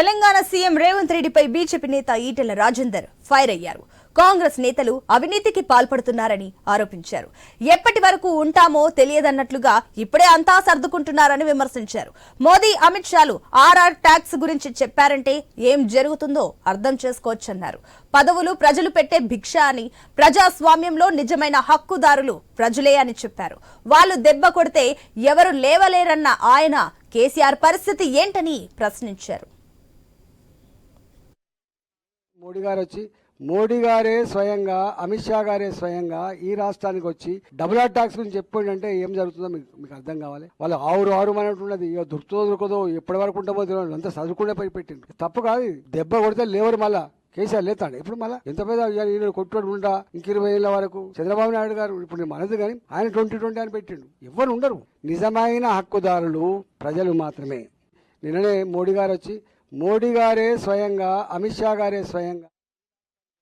Telangana CM Revanth రెడ్డిపై BJP నేత Etela Rajender fire అయ్యారు. కాంగ్రెస్ నేతలు అవినీతికి పాల్పడుతున్నారని ఆరోపించారు. ఎప్పటి వరకు ఉంటామో తెలియదన్నట్లుగా ఇప్పుడే అంతా సర్దుకుంటున్నారని విమర్శించారు. మోదీ అమిత్ షాలు ఆర్ఆర్ ట్యాక్స్ గురించి చెప్పారంటే ఏం జరుగుతుందో అర్థం చేసుకోవచ్చన్నారు. పదవులు ప్రజలు పెట్టే భిక్ష అని ప్రజాస్వామ్యంలో నిజమైన హక్కుదారులు ప్రజలే అని చెప్పారు. వాళ్ళు దెబ్బ కొడితే ఎవరు లేవలేరన్న ఆయన కేసీఆర్ పరిస్థితి ఏంటని ప్రశ్నించారు. మోడీ గారు వచ్చి మోడీ గారే స్వయంగా అమిత్ షా గారే స్వయంగా ఈ రాష్ట్రానికి వచ్చి డబుల్ ఆర్ ట్యాక్స్ గురించి చెప్పండి అంటే ఏం జరుగుతుందో మీకు మీకు అర్థం కావాలి. వాళ్ళు ఆరు ఆరు అనేటువంటిది ఇక దొరుకుతుందో దొరకదో ఎప్పటి వరకు ఉంటామో తెలియదు. అంతా చదువుకునే పై పెట్టిండు తప్పు కాదు దెబ్బ కొడితే లేవరు మళ్ళా. కేసీఆర్ లేతాడు. ఇప్పుడు మళ్ళా? ఎంత పెద్ద ఇవాళ ఈయన ఉంటా ఇంక ఇరవై ఏళ్ళ వరకు చంద్రబాబు నాయుడు గారు ఇప్పుడు నేను మనది కానీ ఆయన ట్వంటీ ట్వంటీ అని పెట్టిండు. ఎవరు ఉండరు. నిజమైన హక్కుదారులు ప్రజలు మాత్రమే. నిన్ననే మోడీ గారు వచ్చి మోడీ గారే స్వయంగా అమిత్ షా గారే స్వయంగా.